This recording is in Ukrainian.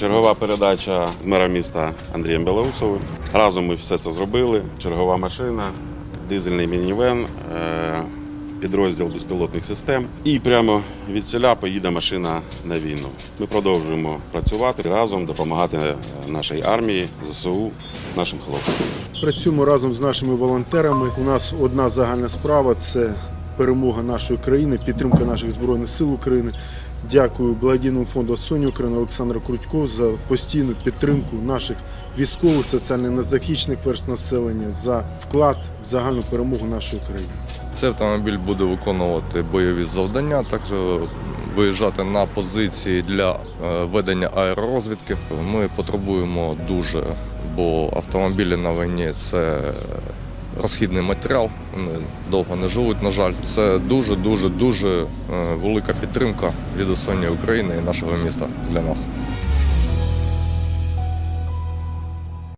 Чергова передача з мера міста Андрієм Белоусовим. Разом ми все це зробили. Чергова машина, дизельний мінівен, е, підрозділ безпілотних систем. І прямо від селя поїде машина на війну. Ми продовжуємо працювати разом, допомагати нашій армії, ЗСУ, нашим хлопцям. Працюємо разом з нашими волонтерами. У нас одна загальна справа це перемога нашої країни, підтримка наших збройних сил України. Дякую благодійному фонду Соні України Олександра Крутько за постійну підтримку наших військових, соціально незахищених верст населення за вклад в загальну перемогу нашої країни. Цей автомобіль буде виконувати бойові завдання, також виїжджати на позиції для е, ведення аеророзвідки. Ми потребуємо дуже, бо автомобілі на війні це розхідний матеріал. Вони довго не живуть. На жаль, це дуже, дуже, дуже е, велика підтримка від усієї України і нашого міста для нас.